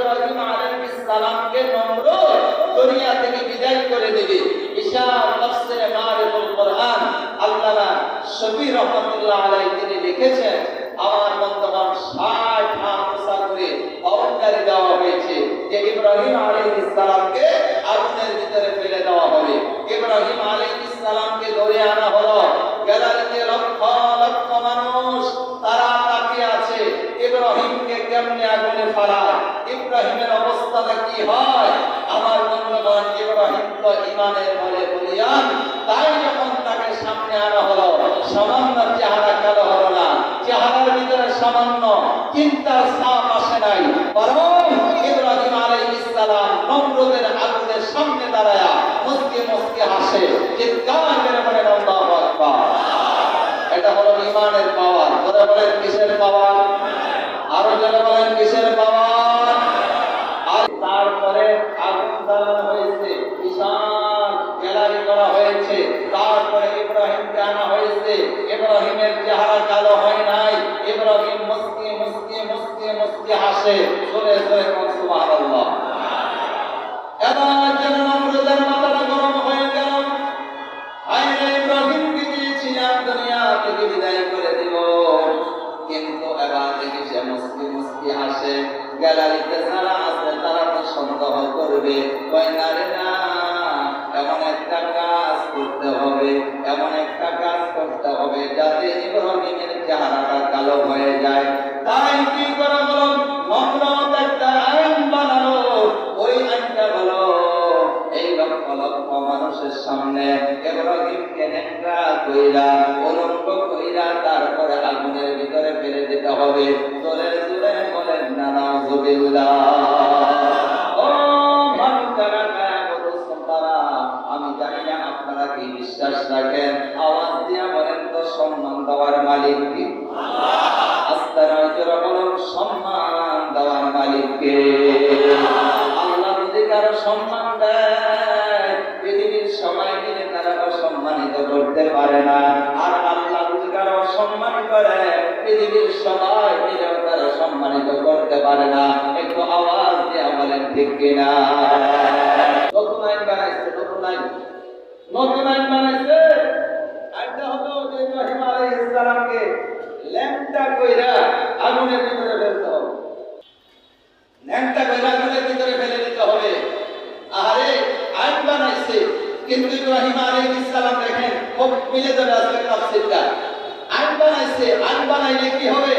ইব্রাহিম আলাইহিস সালামকে নমরুদ দুনিয়া থেকে বিদায় করে দেবে। মারিফুল কোরআন রহমাতুল্লাহ আলাইহি তিনি লিখেছেন, আমার বন্ধুগণ 60 হাত উঁচা করে দেওয়া হয়েছে যে ইব্রাহিম আলাইহিস সালামকে আগুনের ভিতরে ফেলে দেওয়া হবে। ইব্রাহিম আলাইহিস সালামকে ধরে আনা হলো গ্যালারিতে লক্ষ লক্ষ মানুষ তারা তাকিয়ে আছে ইব্রাহিমকে কেমনে আগুনে ফেলায় ইব্রাহিমের অবস্থাটা কি হয় আমার বন্ধুগণ ইব্রাহিম তো ইমানের বলে বলিয়ান তাই যখন তাকে সামনে আনা হলো সামান্য চেহারা কালো হলো না চেহারার ভিতরে সামান্য চিন্তার ছাপ আসে নাই বরং ইব্রাহিম আলাইহিস সালাম নমরুদের আগুনের সামনে দাঁড়ায়া মুসকে মুসকে হাসে চিৎকার করে বলেন আল্লাহু আকবার এটা হলো ইমানের পাওয়ার ধরে বলেন কিসের পাওয়ার আরও জনে বলেন কিসের পাওয়ার আর তারপরে আগুন জ্বালানো হয়েছে বিশাল গ্যালারি করা হয়েছে। তারপরে ইব্রাহিমকে আনা হয়েছে। ইব্রাহিমের চেহারা কালো হয় নাই। ইব্রাহিম মুস্কি মুস্কি মুস্কি মুস্কি হাসে। জোরে কোন সুবহানাল্লাহ। এবার দুনিয়া থেকে করে কিন্তু হাসে। গ্যালারিতে যারা আছে তারা তো সন্দেহ করবে। ওই নারে না। একটা কাজ করতে হবে, এমন একটা কাজ করতে হবে যাতে ইব্রাহিমের চেহারাটা কালো হয়ে যায়। তাই কি করা পারে না। আর আল্লাহ যদি সম্মান করে পৃথিবীর সবাই মিলে তারা সম্মানিত করতে পারে না। একটু আওয়াজ দিয়ে বলেন, ঠিক কিনা? নতুন আইন বানাইছে, নতুন আইন। নতুন আইন বানাইছে। আইনটা হলো যে ইব্রাহিম আলাইহিস ল্যাংটা কইরা আগুনের ভিতরে ফেলতে হবে। ন্যাংটা কইরা আগুনের ভিতরে ফেলে দিতে হবে। আরে আইন বানাইছে, কিন্তু ইব্রাহিম আলাইহিস মিলে যাবে আজকে তাফসীরটা। আইন বানাইছে, আইন বানাইলে কি হবে?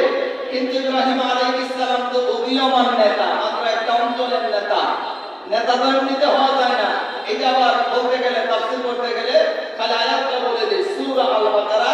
কিন্তু ইব্রাহিম আলাইহিস সালাম তো উদীয়মান নেতা, মাত্র একটা অঞ্চলের নেতা। নেতা তো এমনিতে হওয়া যায় না। এটা আবার বলতে গেলে, তাফসীর করতে গেলে খালি আয়াতটা বলে দিই। সূরা আল বাকারা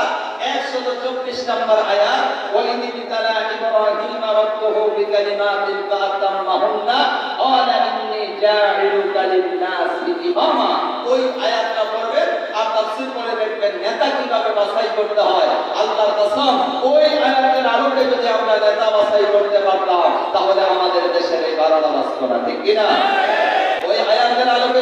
124 নম্বর আয়াত ওয়াইদ বিতালা ইব্রাহিম রাব্বুহু বিকালিমাতিন ফাতাম্মাহুন্না ক্বালা ইন্নী জাইলুকা লিন-নাসি ইমামা ওই আয়াতটা পড়বে আর তাফসীর করে দেখবেন নেতা কীভাবে বাছাই করতে হয়। আল্লাহর কসম, ওই আয়াতের আলোকে যদি আমরা নেতা বাছাই করতে পারতাম, তাহলে আমাদের দেশের এই বারোটা নামাজ করা ঠিক কিনা? ওই আয়াতের আলোকে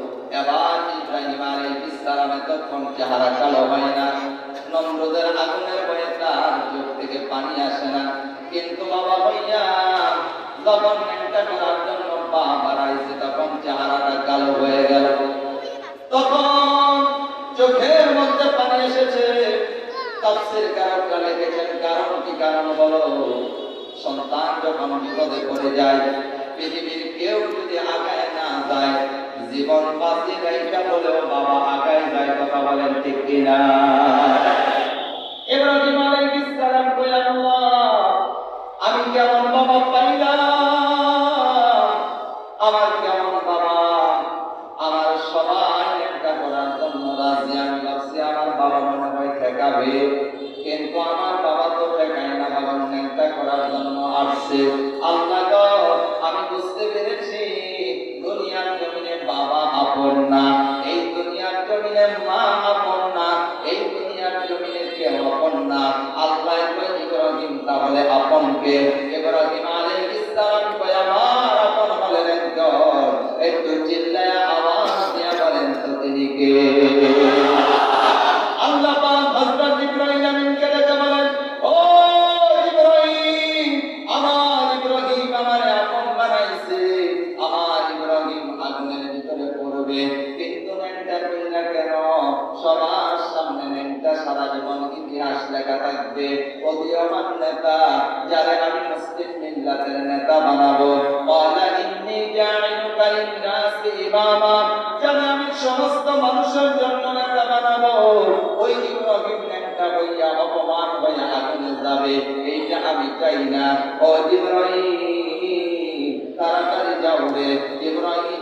এবার কালো হয় না। নম্রদের চোখ থেকে পানি আসে না। কিন্তু বাবা চেহারাটা কালো হয়ে গেল। তখন চোখের মধ্যে পানি এসেছে। তাফসীর কারকরা লিখেছেন, কারণ কি কারণ বলো? সন্তান যখন বিপদে পড়ে যায়, পৃথিবীর কেউ যদি আগায় না যায় জীবন বাঁচি গাইটা বলেও বাবা আগায় যায় কথা বলেন ঠিক কিনা? ইব্রাহিম আলাইহিস আমি কেমন বাবা আমার কেমন আমার সবাই একটা করার জন্য আমি কিন্তু আমার বাবা তো না করার জন্য আসছে। আমি ইব্রাহিম ইব্রাহিম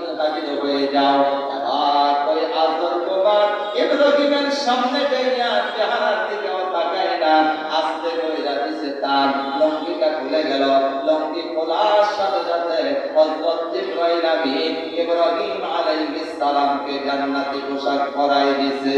তার লঙ্গিটা খুলে গেল। লঙ্গি খোলার সাথে সাথে হযরত জিবরাইল আমিন ইব্রাহিম আলাইহিস সালামকে জান্নাতি পোশাক পরাই দিছে।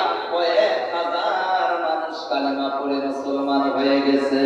কালেমা পড়ে মুসলমান হয়ে গেছে।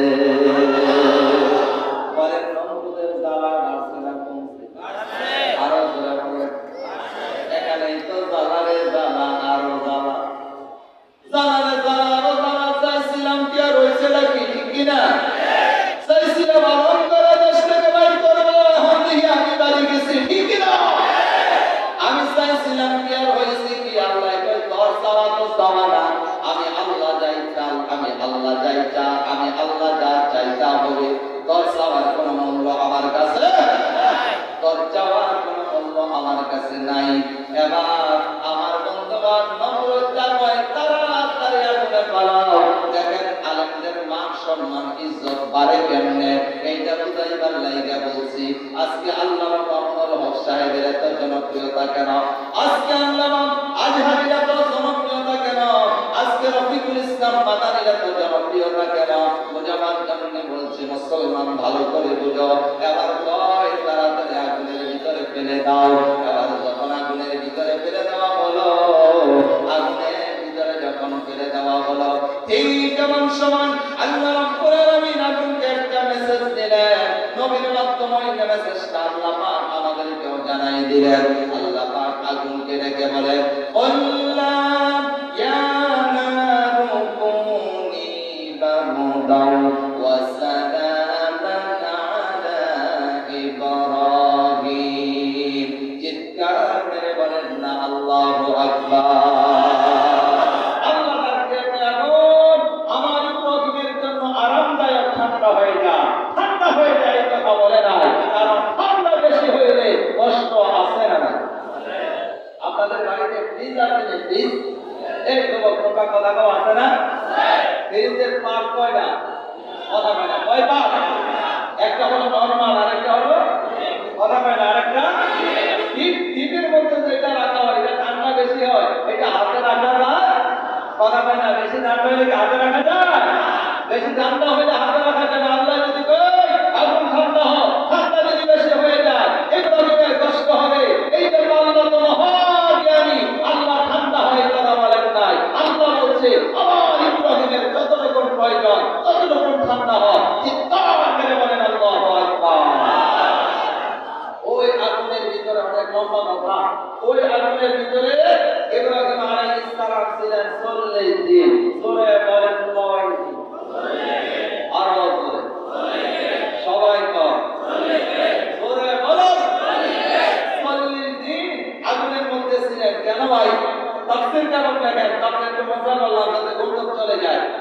এবার আমার বন্ধুবান নম্রতা কয় তাড়াতাড়ি আগুনে পালাও। দেখেন আলেমদের মান সম্মান, ইজ্জত বাড়ে কেমনে? এইটা বুঝাইবার লাইগা বলছি, আজকে আল্লাহ মামুনুল হক সাহেবের এত জনপ্রিয়তা কেন? আজকে আল্লাহ আজহারির এত জনপ্রিয়তা কেন? আজকে রফিকুল ইসলাম মাদানির এত জনপ্রিয়তা কেন? বোঝাবার জন্য বলছি, মুসলমান ভালো করে বুঝো। এবার কয় তাড়াতাড়ি আগুনের ভিতরে ফেলে দাও। এবার আগুনের ভিতরে যখন ফেলে দেওয়া হলো, ঠিক এমন সময় আল্লাহ রাব্বুল আলামিন আগুনকে একটা মেসেজ দিলেন। নবীর মাধ্যমে মেসেজটা আল্লাহ আমাদেরকেও জানাই দিলেন। না কথা কও না? ফ্রিজের পার্ট কয়টা কথা কয় না। কয় পার্ট একটা হলো নরমাল আর একটা হলো কথা কয় না, আরেকটা? ডিপ ডিপের মধ্যে যেটা হয়, এটা ঠান্ডা বেশি হয়? এটা হাতে রাখা যায়। কথা কয় না, বেশি ঠান্ডা হলে হাতে রাখা যায়? বেশি ঠান্ডা হলে হাতে চলে যায়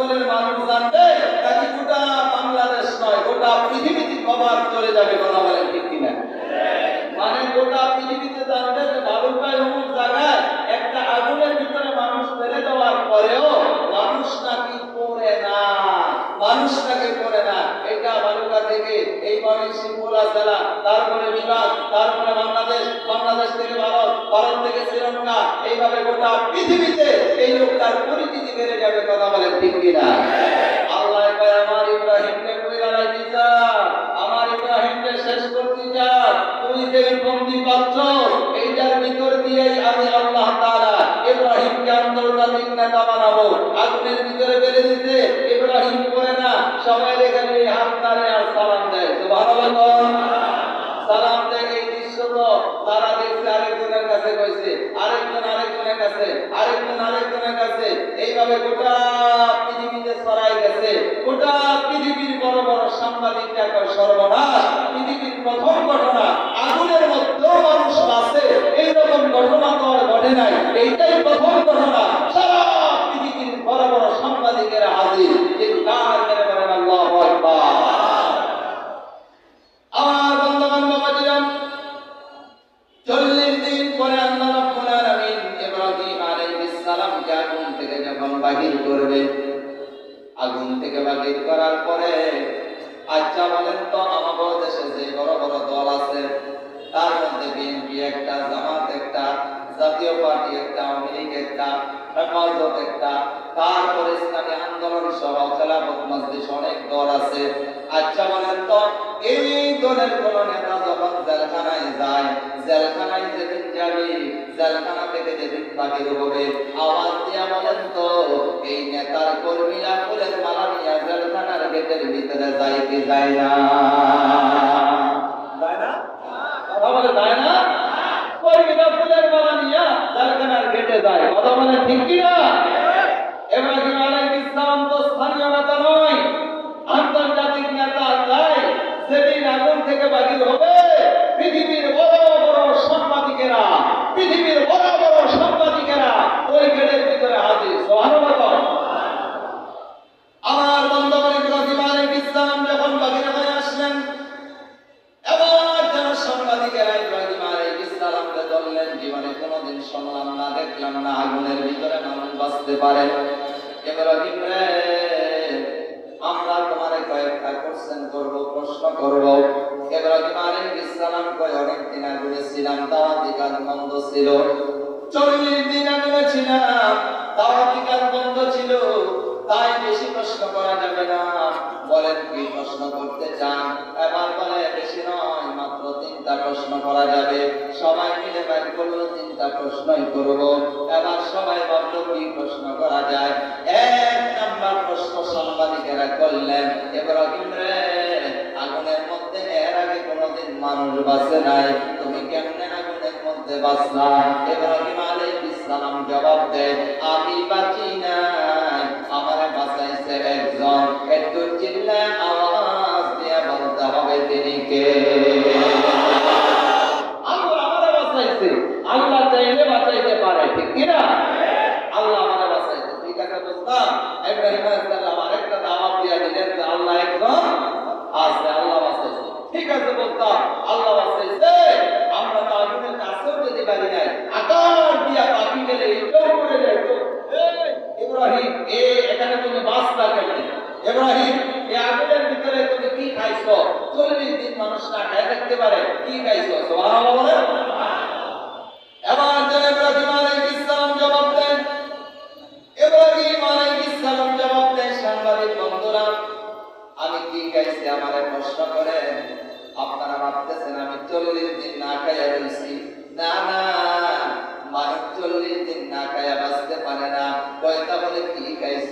অঞ্চলের মানুষ জানবে নাকি গোটা বাংলাদেশ নয়, গোটা পৃথিবীতে খবর চলে যাবে কথা বলেন ঠিক কিনা? মানে গোটা পৃথিবীতে জানবে যে বালুকায় অমুক জায়গায় একটা আগুনের ভিতরে মানুষ ফেলে দেওয়ার পরেও মানুষ নাকি পড়ে না, মানুষ নাকি পড়ে না। এটা বালুকা থেকে এই মানুষ শিবপুরা জেলা তারপরে বিভাগ তারপরে বাংলাদেশ বাংলাদেশ থেকে ভারত ভারত থেকে শ্রীলঙ্কা, এইভাবে গোটা পৃথিবীতে এই লোকটার পরিচিতি বেড়ে যাবে কথা বলেন ঠিক কিনা? আল্লাহ পাচ্ছ, এইটার ভিতর দিয়েই আমি আল্লাহ তাআলা ইব্রাহিমকে আন্তর্জাতিক নেতা বানাবো। আগুনের ভিতরে বেড়ে দিতে ইব্রাহিম করে না। সবাই এখানে খেলাফত আচ্ছা বলেন তো এই দলের কোন নেতা যখন জেলখানায় যায় কি বলে ইব্রাহিম আলাইহিস সালাম তো স্থানীয় নেতা নয় আন্তর্জাতিক নেতা তাই সেদিন আগুন থেকে বাহির হবে। সালাম কয়, অনেক দিন আগুনে ছিলাম দাওয়াতি কাজ বন্ধ ছিল। চল্লিশ দিন আগুনে ছিলাম দাওয়াতি কাজ বন্ধ ছিল। তাই বেশি প্রশ্ন করা যাবে না। বলেন কি প্রশ্ন করতে চান? এবার বলে, বেশি নয়, মাত্র তিনটা প্রশ্ন করা যাবে। সবাই মিলে বাইর করল, তিনটা প্রশ্নই করব। এবার সবাই ভাবলো, কি প্রশ্ন করা যায়? এক নাম্বার প্রশ্ন সাংবাদিকেরা করলেন, এবার রে, আগুনের আগে কোনোদিন মানুষ বাঁচে নাই। তুমি কেমনে আগুনের মধ্যে বাঁচলা? ইব্রাহিম আলাইহিস সালাম জবাব দেয় আমি বাঁচি নাই। আমারে বাঁচাইছে একজন। একটু চিল্লা আওয়াজ দিয়ে বলতে হবে তিনি কে? আল্লাহ আমারে বাঁচাইছে। আল্লাহ চাইলে বাঁচাইতে পারে, ঠিক কি না? আল্লাহ আমারে বাঁচাইছে। ঠিক আছে বুঝলাম ইব্রাহিম আলাইহিস সালাম আরেকটা দাওয়াত দিয়া দিলেন যে, আল্লাহ একজন আছে আল্লাহ বাঁচাইছে ঠিক আছে বলতাম আল্লাহ বাঁচাইছে আমরা তো আগুনের কাছেও যেতে পারি নাই আকার দিয়া পাখি গেলে এটাও যায় তো ইব্রাহিম, এ এখানে তুমি বাঁচলা কেমনে ইব্রাহিম, এ আগুনের ভিতরে তুমি কি খাইছো? চল্লিশ দিন মানুষ না খায় থাকতে পারে, কি খাইছো? সুবহানাল্লাহ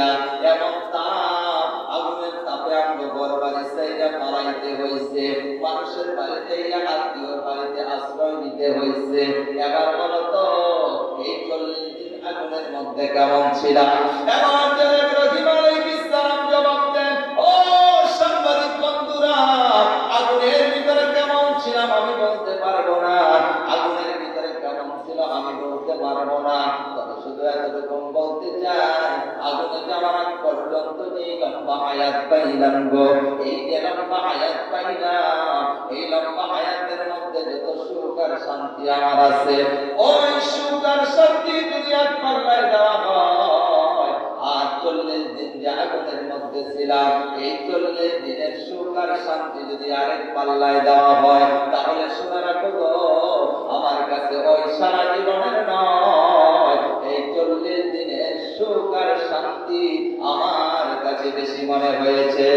কেমন ছিলা এমন তাপ আগুনের তাপে আমরা ঘর বাড়ি পালাইতে হয়েছে মানুষের বাড়িতে এই মধ্যে কেমন ছিলাম? গো। এই যে হায়াত পাইলাম, এই লম্বা হায়াতের মধ্যে যত সুখ শান্তি আমার আছে। ওই সুখ আর শান্তি যদি এক পাল্লায় দেওয়া আর চল্লিশ দিন যে আগুনের মধ্যে ছিলাম, এই চল্লিশ দিনের সুখ আর শান্তি যদি আরেক পাল্লায় দেওয়া হয়, তাহলে শুনে রাখো আমার কাছে ওই সারা জীবনের নয়, এই চল্লিশ দিনের সুখ আর শান্তি আমার বেশি মনে হয়েছে।